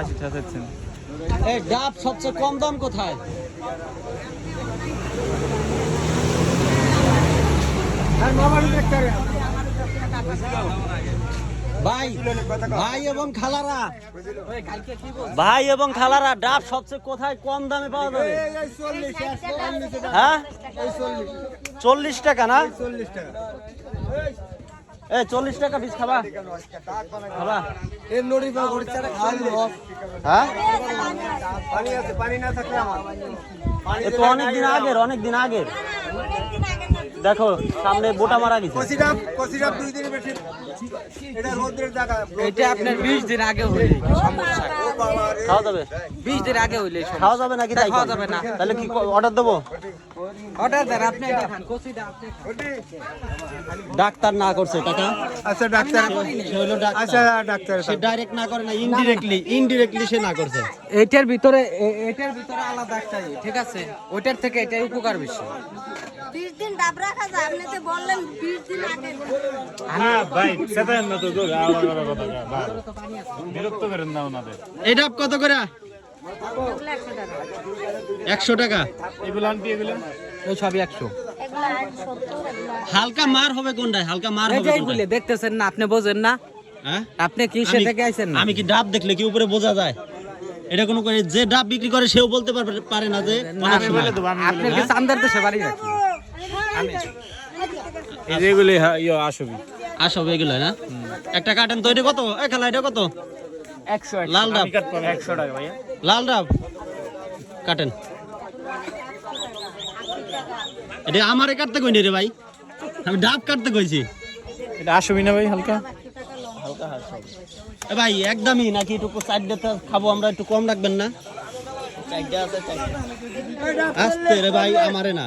আশি টাকা চাচ্ছেন এই ডাব সবচেয়ে কম দাম কোথায়? ভাই ভাই এবং খালারা। ভাই এবং খালারা ডাব সবচেয়ে কোথায় কম দামে পাওয়া যাবে? হ্যাঁ? চল্লিশ। টাকা না? এ চল্লিশ টাকা পিস খাবা। খাবা। হ্যাঁ? এ তো অনেক দিন আগের অনেক দিন আগের। দেখো সামনে বোটা মারা গেছে। এটা আপনার বিশ দিন আগে হইলে। কি সমস্যা খাওয়া যাবে? বিশ দিন আগে হইলে খাওয়া যাবে নাকি তাই খাওয়া যাবে না। তাহলে কি অর্ডার দেবো? অর্ডার দেন আপনি এটা খান আপনি ডাক্তার না করছে টাকা আচ্ছা ডাক্তার। সে হলো ডাক্তার। আচ্ছা ডাক্তার সে ডাইরেক্ট না করে না ইনডিরেক্টলি ইনডিরেক্টলি সে না করছে। এটার ভিতরে এটার ভিতরে আলাদা একটা ইয়ে, ঠিক আছে? ওইটার থেকে এটাই উপকার বেশি। বিশ দিন ডাব রাখা যায় আপনি তো বললেন বিশ দিন আগে। হ্যাঁ ভাই সেটাই না তো দূর আবার আবার কথা কয়, বিরক্ত করেন না ওনাদের। এই কত করে? এগুলো একশো টাকা। এগুলো আনটি এগুলো? ওই সবই একশো। এগুলো আট সত্তর এগুলো হালকা মার হবে কোনটায়? হালকা মার হবে দেখতেছেন না আপনি বোঝেন না? হ্যাঁ? আপনি কি সে আমি- থেকে আইছেন না? আমি কি ডাব দেখলে কি উপরে বোঝা যায়? এটা কোনো করে যে ডাব বিক্রি করে সেও বলতে পারে না যে আমি আপনি কি চান্দার দেশে বাড়ি নাকি? এগুলি হ্যাঁ, ইয়ে আসবি আসব এগুলো না? একটা কাটেন তো এটা কত? এ খালা এটা কত? একশো লাল ডাব? একশো টাকা ভাইয়া। লাল ডাব? কাটেন এটা আমারে কাটতে কইনি রে ভাই। আমি ডাব কাটতে কইছি। এটা আসবি না ভাই হালকা? এ ভাই একদমই নাকি একটু সাইড দিতে খাব আমরা একটু কম রাখবেন না? আস্তে রে ভাই আমারে না।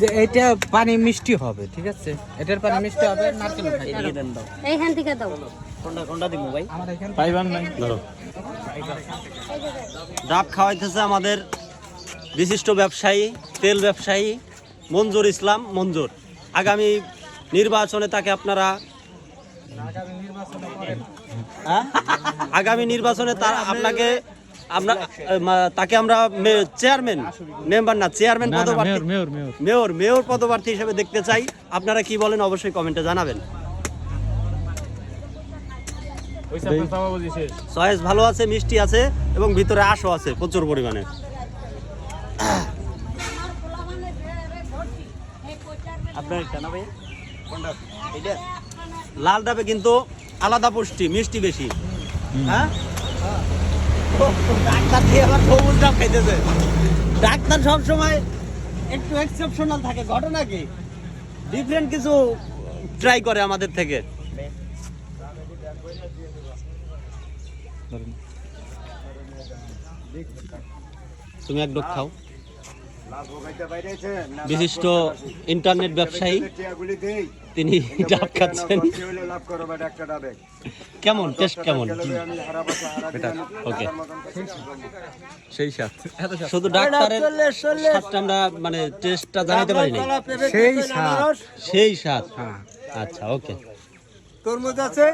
যে এটা পানি মিষ্টি হবে ঠিক আছে? এটার পানি মিষ্টি হবে নারকেল এইখান থেকে দাও। কোনটা কোনটা দিব ভাই? আমার এখানে পাইবান নাই। ধরো। ডাব খাওয়াইতেছে আমাদের বিশিষ্ট ব্যবসায়ী তেল ব্যবসায়ী মঞ্জুর ইসলাম মঞ্জুর। আগামী নির্বাচনে তাকে আপনারা হ্যাঁ? আগামী নির্বাচনে তার আপনাকে আমরা তাকে আমরা চেয়ারম্যান মেম্বার না চেয়ারম্যান পদপ্রার্থী মেয়র মেয়র পদপ্রার্থী হিসেবে দেখতে চাই। আপনারা কি বলেন অবশ্যই কমেন্টে জানাবেন। সয়েস ভালো আছে মিষ্টি আছে এবং ভিতরে আশও আছে প্রচুর পরিমাণে। আপনার না ভাই? লাল ডাবে কিন্তু আলাদা পুষ্টি মিষ্টি বেশি। হ্যাঁ? ডাক্তার দিয়ে আবার সবুজ ডাব খাইতেছে। ডাক্তার সবসময় একটু এক্সেপশনাল থাকে, ঘটনা কি? ডিফারেন্ট কিছু ট্রাই করে আমাদের থেকে। তুমি এক ডোক খাও। বিশিষ্ট ইন্টারনেট ব্যবসায়ী তিনি ডাব খাচ্ছেন। কেমন? টেস্ট কেমন? ওকে। সেই সাথ শুধু ডাক্তারের স্বাদটা আমরা মানে টেস্টটা জানাতে পারি না সেই স্বাদ। সেই স্বাদ। আচ্ছা ওকে। তরমুজ আছে?